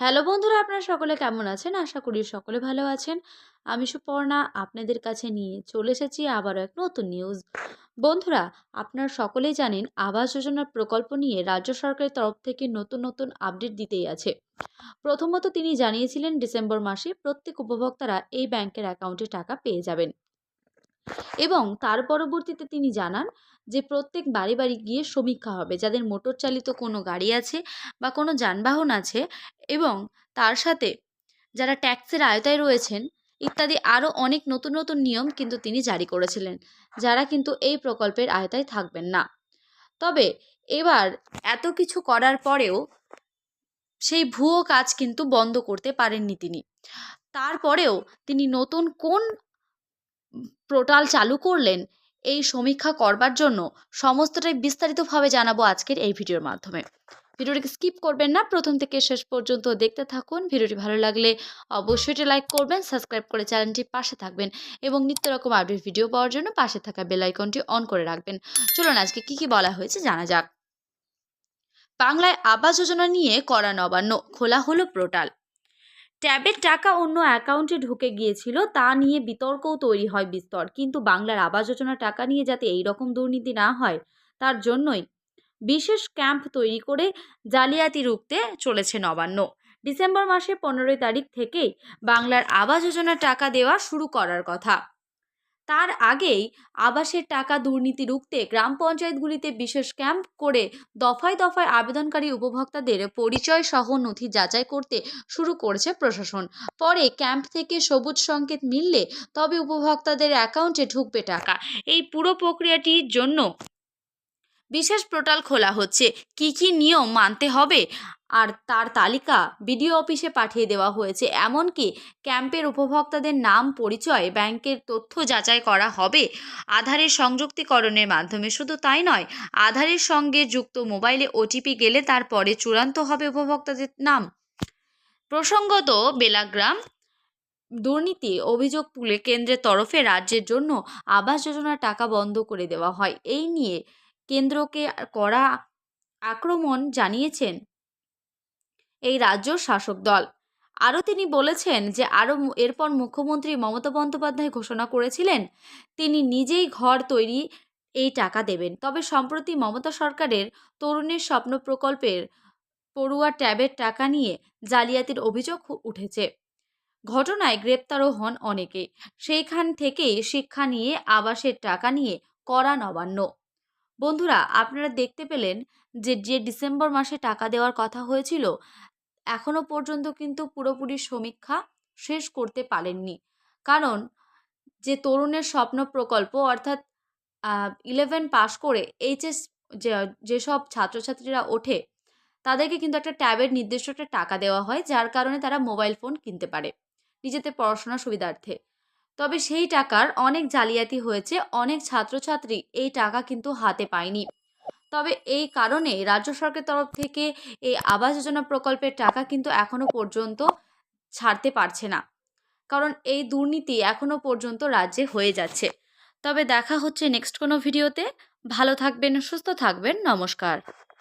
Hello বন্ধুরা, আপনারা সকলে কেমন আছেন? আশা করি সকলে ভালো আছেন। আমি সুপর্ণা, আপনাদের কাছে নিয়ে চলে এসেছি আবারও এক নতুন নিউজ বন্ধুরা, আপনারা সকলেই জানেন আবাস যোজনার প্রকল্প নিয়ে রাজ্য সরকারের তরফ থেকে নতুন নতুন আপডেট দিতেই আছে। প্রথমত তিনি জানিয়েছিলেন, ডিসেম্বর মাসে প্রত্যেক উপভোক্তারা এই ব্যাংকের অ্যাকাউন্টে টাকা পেয়ে যাবেন। এবং তার পরবর্তীতে তিনি জানান যে, প্রত্যেক বাড়ি বাড়ি গিয়ে সমীক্ষা হবে যাদের মোটর চালিত কোনো গাড়ি আছে বা কোনো যানবাহন আছে এবং তার সাথে যারা ট্যাক্সের আয়তায় রয়েছেন ইত্যাদি আরও অনেক নতুন নতুন নিয়ম কিন্তু তিনি জারি করেছিলেন, যারা কিন্তু এই প্রকল্পের আয়তায় থাকবেন না। তবে এবার এত কিছু করার পরেও সেই ভুয়ো কাজ কিন্তু বন্ধ করতে পারেননি তিনি। তারপরেও তিনি নতুন কোন পোর্টাল চালু করলেন এই সমীক্ষা করবার জন্য, সমস্তটাই বিস্তারিতভাবে জানাব আজকের এই ভিডিওর মাধ্যমে। ভিডিওটিকে স্কিপ করবেন না, প্রথম থেকে শেষ পর্যন্ত দেখতে থাকুন। ভিডিওটি ভালো লাগলে অবশ্যই লাইক করবেন, সাবস্ক্রাইব করে চ্যানেলটির পাশে থাকবেন এবং নিত্য রকম আপডেট ভিডিও পাওয়ার জন্য পাশে থাকা বেল আইকনটি অন করে রাখবেন। চলুন আজকে কি কি বলা হয়েছে জানা যাক। বাংলায় আবাস যোজনা নিয়ে করা নবান্ন, খোলা হলো পোর্টাল। ট্যাবের টাকা অন্য অ্যাকাউন্টে ঢুকে গিয়েছিল, তা নিয়ে বিতর্কও তৈরি হয় বিস্তর। কিন্তু বাংলার আবাস যোজনা টাকা নিয়ে যাতে এই রকম দুর্নীতি না হয়, তার জন্যই বিশেষ ক্যাম্প তৈরি করে জালিয়াতি রুখতে চলেছে নবান্ন। ডিসেম্বর মাসে পনেরোই তারিখ থেকেই বাংলার আবাস যোজনা টাকা দেওয়া শুরু করার কথা। তার আগেই আবাসের টাকা দুর্নীতি রুখতে গ্রাম পঞ্চায়েতগুলিতে বিশেষ ক্যাম্প করে দফায় দফায় আবেদনকারী উপভোক্তাদের পরিচয় সহ নথি যাচাই করতে শুরু করেছে প্রশাসন। পরে ক্যাম্প থেকে সবুজ সংকেত মিললে তবে উপভোক্তাদের অ্যাকাউন্টে ঢুকবে টাকা। এই পুরো প্রক্রিয়াটির জন্য বিশেষ পোর্টাল খোলা হচ্ছে। কি কি নিয়ম মানতে হবে? আর তার তালিকা বিডিও অফিসে পাঠিয়ে দেওয়া হয়েছে। এমনকি ক্যাম্পের উপভোক্তাদের নাম পরিচয় ব্যাংকের তথ্য যাচাই করা হবে আধারের সংযুক্তিকরণের মাধ্যমে। শুধু তাই নয়, আধারের সঙ্গে যুক্ত মোবাইলে ওটিপি গেলে তারপরে চূড়ান্ত হবে উপভোক্তাদের নাম। প্রসঙ্গত, বেলাগ্রাম দুর্নীতি অভিযোগ তুলে কেন্দ্রের তরফে রাজ্যের জন্য আবাস যোজনার টাকা বন্ধ করে দেওয়া হয়। এই নিয়ে কেন্দ্রকে করা আক্রমণ জানিয়েছেন এই রাজ্য শাসক দল। আরও তিনি বলেছেন যে, আরও এরপর মুখ্যমন্ত্রী মমতা বন্দ্যোপাধ্যায় ঘোষণা করেছিলেন, তিনি নিজেই ঘর তৈরি এই টাকা দেবেন। তবে সম্প্রতি মমতা সরকারের তরুণের স্বপ্ন প্রকল্পের পড়ুয়া ট্যাবের টাকা নিয়ে জালিয়াতির অভিযোগ উঠেছে। ঘটনায় গ্রেপ্তারও হন অনেকে। সেইখান থেকেই শিক্ষা নিয়ে আবাসের টাকা নিয়ে করা নবান্ন। বন্ধুরা, আপনারা দেখতে পেলেন যে যে ডিসেম্বর মাসে টাকা দেওয়ার কথা হয়েছিল এখনও পর্যন্ত কিন্তু পুরোপুরি সমীক্ষা শেষ করতে পারেননি। কারণ যে তরুণের স্বপ্ন প্রকল্প অর্থাৎ ইলেভেন পাশ করে এইচএস যেসব ছাত্রছাত্রীরা ওঠে, তাদেরকে কিন্তু একটা ট্যাবের নির্দিষ্ট একটা টাকা দেওয়া হয়, যার কারণে তারা মোবাইল ফোন কিনতে পারে নিজেদের পড়াশোনার সুবিধার্থে। তবে সেই টাকার অনেক জালিয়াতি হয়েছে, অনেক ছাত্রছাত্রী এই টাকা কিন্তু হাতে পায়নি। তবে এই কারণে রাজ্য সরকারের তরফ থেকে এই আবাস যোজনা প্রকল্পের টাকা কিন্তু এখনও পর্যন্ত ছাড়তে পারছে না। কারণ এই দুর্নীতি এখনও পর্যন্ত রাজ্যে হয়ে যাচ্ছে। তবে দেখা হচ্ছে নেক্সট কোনো ভিডিওতে ভালো থাকবেন, সুস্থ থাকবেন। নমস্কার।